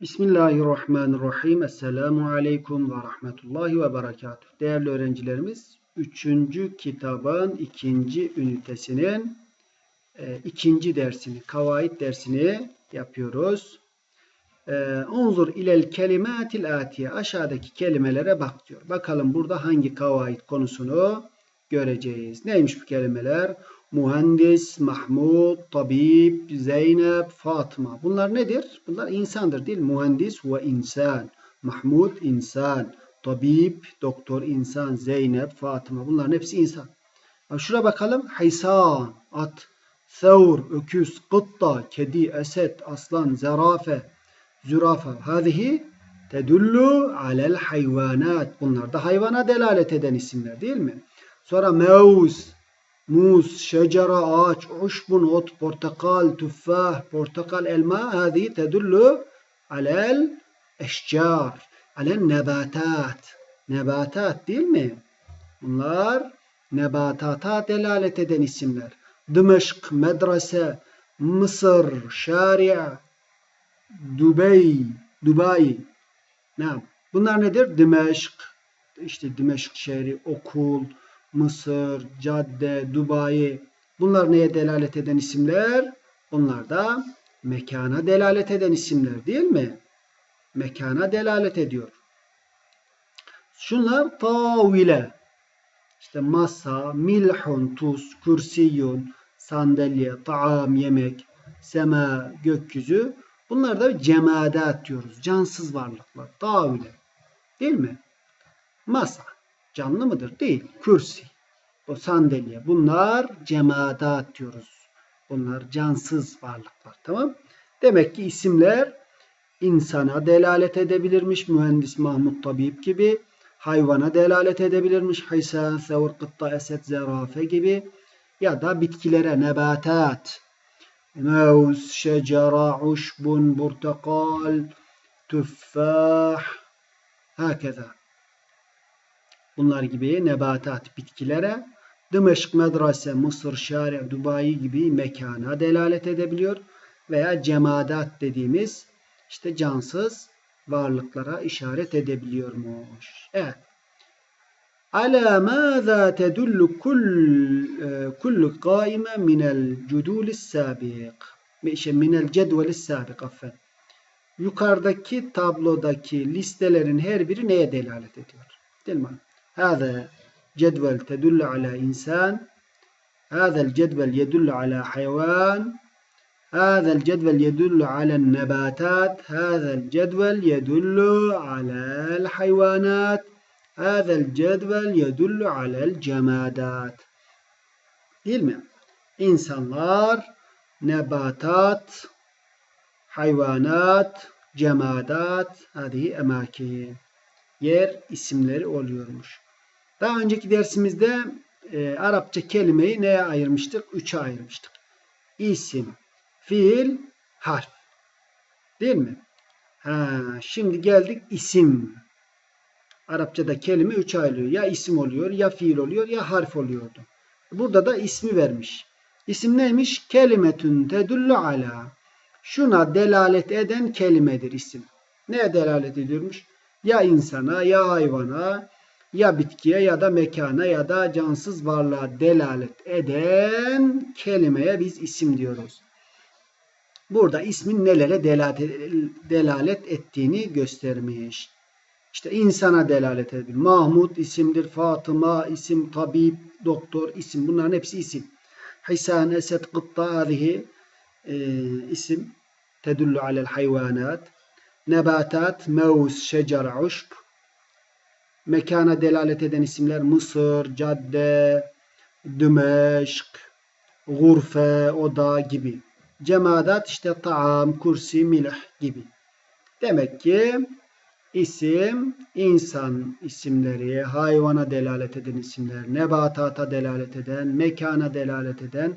Bismillahirrahmanirrahim. Esselamu Aleyküm ve Rahmetullahi ve Berekatuhu. Değerli öğrencilerimiz, üçüncü kitabın ikinci ünitesinin e, ikinci dersini, kavaid dersini yapıyoruz. E, Unzur ilel kelimatil atiye. Aşağıdaki kelimelere bak diyor. Bakalım burada hangi kavaid konusunu göreceğiz. Neymiş bu kelimeler? Mühendis, Mahmud, Tabip, Zeynep, Fatıma. Bunlar nedir? Bunlar insandır değil? Mühendis ve insan. Mahmud insan. Tabip, doktor insan. Zeynep, Fatıma. Bunların hepsi insan. Şuraya bakalım. Haysan, at. Thawr, öküz, kıtta, kedi, esed, aslan, zerafe, zürafe. Hadihi tedullu alel hayvanat. Bunlar da hayvana delalet eden isimler değil mi? Sonra mevz, muz, şecere, ağaç, uşbun, ot, portakal, tüffah, portakal, elma. Hadi tedullu alel eşcar, alel nebatat. Nebatat değil mi? Bunlar nebatata delalet eden isimler. Dımeşk, medrese, Mısır, şaria, Dubai, Dubai. Ne? Bunlar nedir? Dimeşk, işte Dimeşk şehri, okul, Mısır, cadde, Dubai. Bunlar neye delalet eden isimler? Bunlar da mekana delalet eden isimler değil mi? Mekana delalet ediyor. Şunlar tavile. İşte masa, milhun, tuz, kürsiyun, sandalye, taam, yemek, sema, gökyüzü. Bunlar da cemadat diyoruz. Cansız varlıklar. Tavile. Değil mi? Masa. Canlı mıdır? Değil. Kürsi. O sandalye. Bunlar cemadat diyoruz. Bunlar cansız varlıklar. Tamam. Demek ki isimler insana delalet edebilirmiş. Mühendis Mahmut Tabip gibi. Hayvana delalet edebilirmiş. Haysan, sevr, kıtta, esed, zerafe gibi. Ya da bitkilere nebatat. Mevz, şecera, uşbun, portakal, tüffah. Hakeza. Bunlar gibi nebatat bitkilere Dımeşk medrese, Mısır, Şari, Dubai gibi mekana delalet edebiliyor veya cemadat dediğimiz işte cansız varlıklara işaret edebiliyormuş. Evet. Ala mâzâ tedullu kullu kaime minel cudulis sabik. İşte minel cedvelis sabik affen. Yukarıdaki tablodaki listelerin her biri neye delalet ediyor? Değil mi? هذا جدول تدل على إنسان هذا الجدول يدل على حيوان هذا الجدول يدل على النباتات هذا الجدول يدل على الحيوانات هذا الجدول يدل على الجمادات değil mi? Nebatat, hayvanat, cemadat, hadi emakin. Yer isimleri oluyormuş. Daha önceki dersimizde e, Arapça kelimeyi neye ayırmıştık? Üçe ayırmıştık. İsim, fiil, harf. Değil mi? Ha, şimdi geldik isim. Arapçada kelime üçe ayrılıyor. Ya isim oluyor, ya fiil oluyor, ya harf oluyordu. Burada da ismi vermiş. İsim neymiş? Kelimetün tedullu ala. Şuna delalet eden kelimedir isim. Neye delalet ediyormuş? Ya insana, ya hayvana, ya bitkiye ya da mekana ya da cansız varlığa delalet eden kelimeye biz isim diyoruz. Burada ismin nelere delalet ettiğini göstermiş. İşte insana delalet edebilir. Mahmud isimdir. Fatıma isim, tabip, doktor isim. Bunların hepsi isim. Hisan, esed, kıtta hadihi e, isim. Tedullu alel hayvanat. Nebatat, mevz, şecer, uşb mekana delalet eden isimler Mısır, cadde, Dümeşk, gurfe, oda gibi. Cemadat işte taam, kursi, milh gibi. Demek ki isim insan isimleri, hayvana delalet eden isimler, nebatata delalet eden, mekana delalet eden,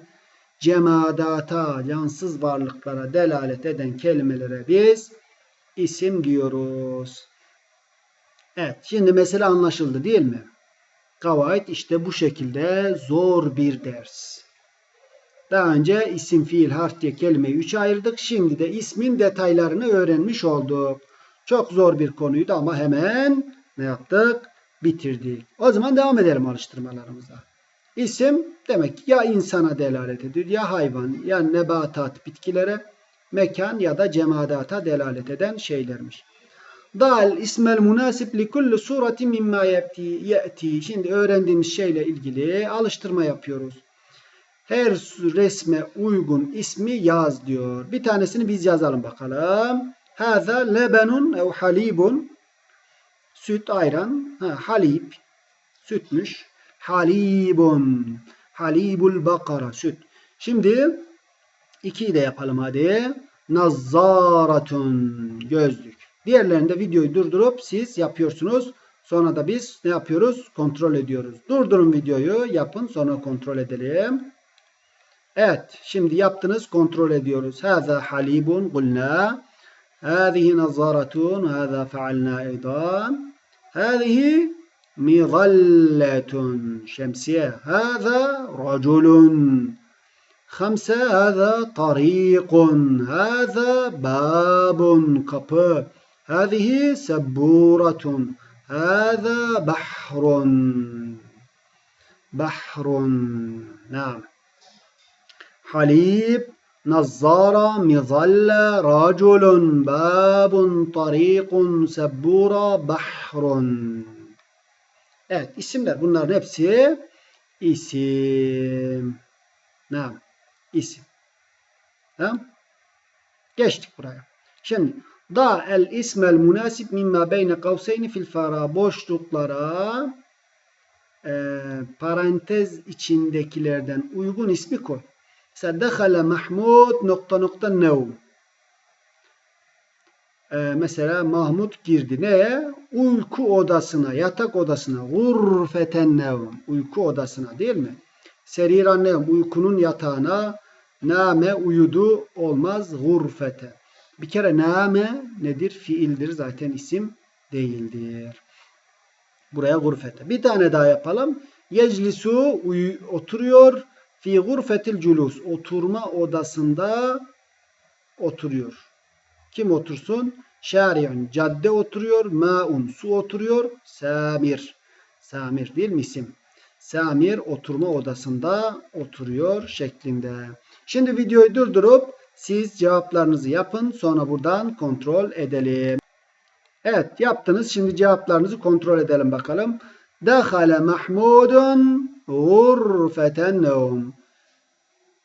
cemadata, cansız varlıklara delalet eden kelimelere biz isim diyoruz. Evet şimdi mesele anlaşıldı değil mi? Kavayet işte bu şekilde zor bir ders. Daha önce isim, fiil, harf diye kelimeyi üçe ayırdık. Şimdi de ismin detaylarını öğrenmiş olduk. Çok zor bir konuydu ama hemen ne yaptık? Bitirdik. O zaman devam edelim alıştırmalarımıza. İsim demek ya insana delalet ediyor ya hayvan ya nebatat bitkilere mekan ya da cemadata delalet eden şeylermiş. Dal ismel münasip li kulli surati mimma yeti. Şimdi öğrendiğimiz şeyle ilgili alıştırma yapıyoruz. Her resme uygun ismi yaz diyor. Bir tanesini biz yazalım bakalım. Hâzâ lebenun ev halibun. Süt, ayran. Ha, halib. Sütmüş. Halibun. Halibul bakara. Süt. Şimdi 2 ile yapalım hadi. Nazzaratun gözlük. Diğerlerinde videoyu durdurup siz yapıyorsunuz. Sonra da biz ne yapıyoruz? Kontrol ediyoruz. Durdurun videoyu yapın sonra kontrol edelim. Evet şimdi yaptınız kontrol ediyoruz. Haza halibun gulna. Hâzihi nazzaratun. Hâzâ fealnâ eydan. Hâzihi mizalletun. Şemsiye. Hâzâ raculun. خمسة هذا طريق هذا باب kapı هذه سبورة هذا بحر بحر نعم حليب نظارة مظلة رجل باب طريق سبورة بحر Evet isimler bunların hepsi isim. Tamam. İsim. Tamam. Geçtik buraya. Şimdi da el ismel münasip mimma beyne kavseyni fil fara boşluklara e, parantez içindekilerden uygun ismi koy. Mesela dehale Mahmud nokta nokta nevm. Ee, mesela Mahmud girdi. Neye? Uyku odasına, yatak odasına. Gurfeten nevm. Uyku odasına değil mi? Seriran nevm. Uykunun yatağına. Name uyudu olmaz. Gurfete. Bir kere name nedir? Fiildir. Zaten isim değildir. Buraya gurfete. Bir tane daha yapalım. Yeclisu oturuyor. Fi gurfetil culus. Oturma odasında oturuyor. Kim otursun? Şari'un. Cadde oturuyor. Ma'un. Su oturuyor. Samir. Samir değil mi isim? Samir oturma odasında oturuyor şeklinde. Şimdi videoyu durdurup siz cevaplarınızı yapın. Sonra buradan kontrol edelim. Evet yaptınız. Şimdi cevaplarınızı kontrol edelim bakalım. Dehale Mahmudun gurfeten nevm.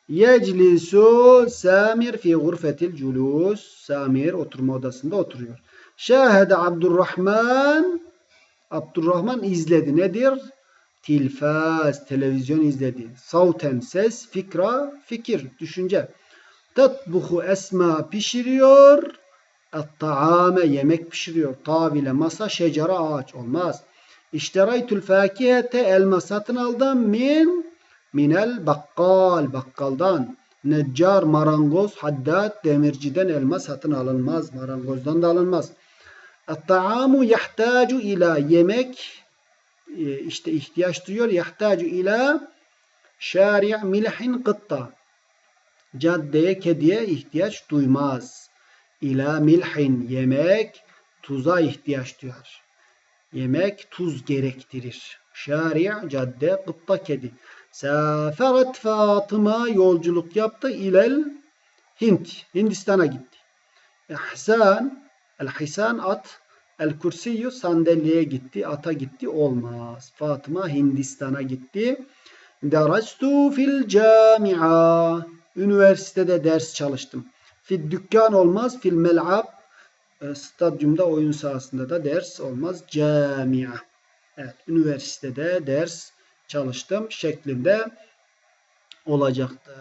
Yeclisu Samir fi gurfetil culus. Samir oturma odasında oturuyor. Şahede Abdurrahman. Abdurrahman izledi. Nedir? Tilfaz, televizyon izledi. Savten ses, fikra, fikir, düşünce. Tatbuhu Esma pişiriyor. Et-taame yemek pişiriyor. Tavile masa, şecera ağaç olmaz. İşteraytul fakihete elma satın aldım min minel bakkal bakkaldan. Neccar marangoz haddad demirciden elma satın alınmaz. Marangozdan da alınmaz. Et-taamu yahtacu ila yemek işte ihtiyaç duyuyor. Yahtacu ila şari' milhin kıtta. Caddeye kediye ihtiyaç duymaz. İla milhin yemek tuza ihtiyaç duyar. Yemek tuz gerektirir. Şari' cadde kıtta kedi. Saferet Fatıma yolculuk yaptı ilel Hint. Hindistan'a gitti. İhsan El-Hisan at El Kursiyu sandalyeye gitti. Ata gitti. Olmaz. Fatıma Hindistan'a gitti. Derastu fil cami'a. Üniversitede ders çalıştım. Fil dükkan olmaz. Fil mel'ab. E, stadyumda oyun sahasında da ders olmaz. Camia. Evet. Üniversitede ders çalıştım şeklinde olacaktı.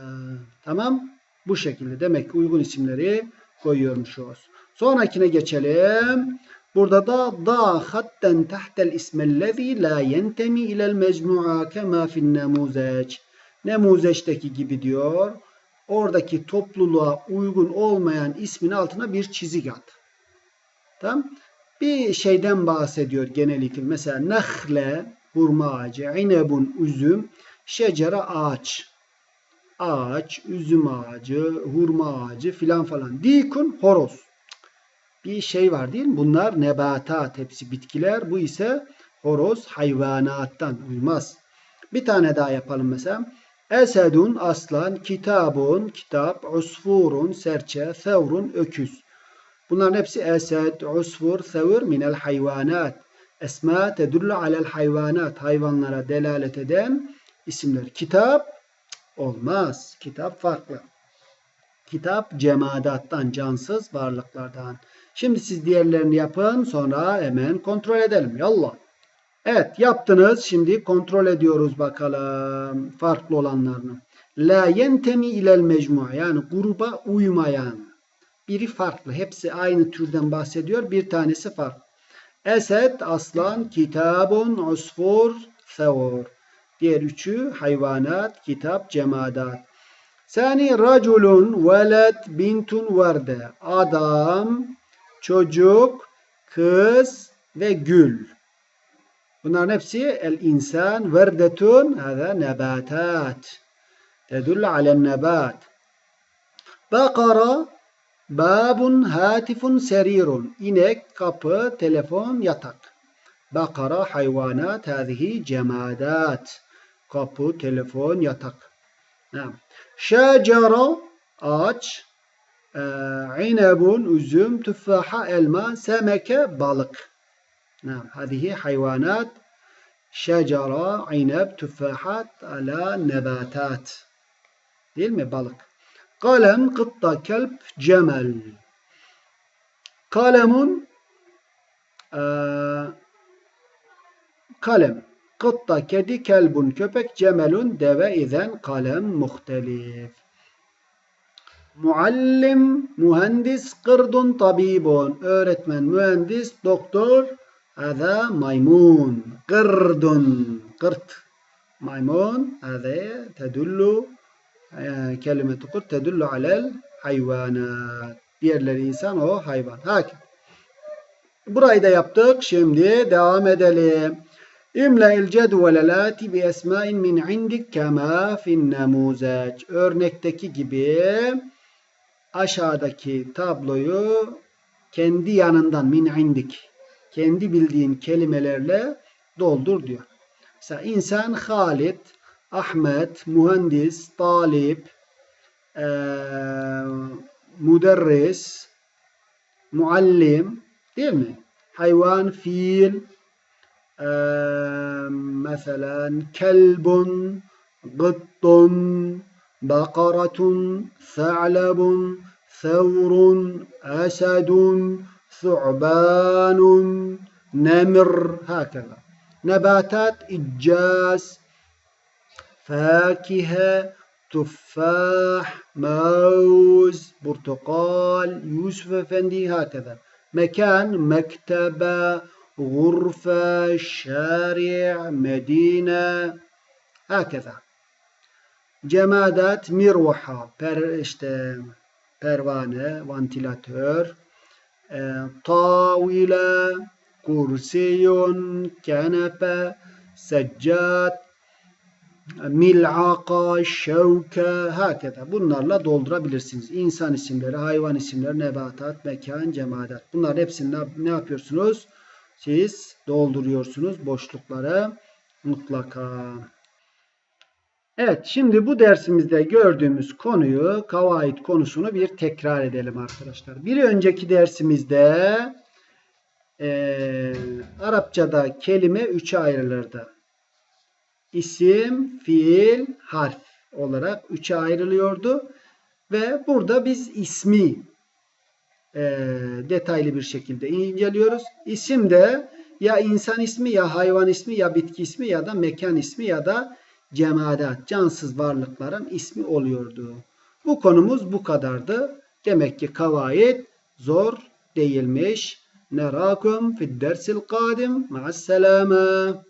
Tamam. Bu şekilde demek ki uygun isimleri koyuyormuşuz. Sonrakine geçelim. Burada da da hatten tahtel ismellezî la yentemi ilel mecmu'a kema fin nemuzeç. Nemuzeçteki gibi diyor. Oradaki topluluğa uygun olmayan ismin altına bir çizik at. Tamam. Bir şeyden bahsediyor genellikle. Mesela nahle hurma ağacı, inebun üzüm, şecere ağaç. ağaç, üzüm ağacı, hurma ağacı filan falan. Dikun horoz. Bir şey var değil mi? Bunlar nebatat hepsi bitkiler. Bu ise horoz hayvanattan uymaz. Bir tane daha yapalım mesela. Esedun aslan, kitabun kitap, usfurun serçe, sevrun öküz. Bunların hepsi esed, usfur, sevr minel hayvanat. Esma tedullu alel hayvanat. Hayvanlara delalet eden isimler. Kitap olmaz. Kitap farklı. Kitap cemadattan, cansız varlıklardan. Şimdi siz diğerlerini yapın sonra hemen kontrol edelim. Yallah. Evet yaptınız. Şimdi kontrol ediyoruz bakalım farklı olanlarını. La yentemi ilel mecmu yani gruba uymayan. Biri farklı. Hepsi aynı türden bahsediyor. Bir tanesi farklı. Esed, aslan, kitabun, usfur, sevur. Diğer üçü hayvanat, kitap, cemadat. Sani raculun, veled, bintun, verde. Adam, çocuk, kız ve gül. Bunların hepsi el insan verdetun hada nebatat. Tedullu alen nebat. Bakara babun hatifun serirun. İnek, kapı, telefon, yatak. Bakara hayvanat hadihi cemadat. Kapı, telefon, yatak. Şecera ağaç. İnebun üzüm, tüffaha elma, semeke balık. نعم هذه حيوانات şecera, ineb, tüffahat ala nebatat. Değil mi balık? Kalem, kıtta, kelp, cemel. Kalemun e, kalem. Kıtta kedi, kelbun köpek, cemelun deve, izen kalem muhtelif. Muallim, mühendis, kırdun tabibun. Öğretmen, mühendis, doktor, Hada maymun. Kırdun. Kırt. Maymun. Hada tedullu. E, Kelimetu kırt tedullu alel hayvanat. Diğerleri insan o hayvan. Hakim. Burayı da yaptık. Şimdi devam edelim. İmla il cedvelelati bi esmain min indik kema fin namuzac. Örnekteki gibi aşağıdaki tabloyu kendi yanından min indik kendi bildiğin kelimelerle doldur diyor. Mesela insan Halit, Ahmet, mühendis, talip, e, müderris, muallim değil mi? Hayvan, fiil, mesela kelbun, gıttun, bakaratun, ثعلب ثور أسد ثعبان نمر هكذا. نباتات إجاز فاكهة تفاح موز برتقال يوسف أفندي هكذا. مكان مكتبة غرفة شارع مدينة هكذا جمادات مروحة per işte pervane, vantilatör, e, tavile, kursiyun, kenepe, seccat, mil'aka, şevke, hakeza. Bunlarla doldurabilirsiniz. İnsan isimleri, hayvan isimleri, nebatat, mekan, cemaat. Bunlar hepsini ne yapıyorsunuz? Siz dolduruyorsunuz boşlukları mutlaka. Evet, şimdi bu dersimizde gördüğümüz konuyu, kavaid konusunu bir tekrar edelim arkadaşlar. Bir önceki dersimizde e, Arapçada kelime üçe ayrılırdı. İsim, fiil, harf olarak üçe ayrılıyordu. Ve burada biz ismi e, detaylı bir şekilde inceliyoruz. İsim de ya insan ismi, ya hayvan ismi, ya bitki ismi, ya da mekan ismi, ya da cemaat, cansız varlıkların ismi oluyordu. Bu konumuz bu kadardı. Demek ki kavayet zor değilmiş. Nerakum fid dersil kadim. Ma'as selama.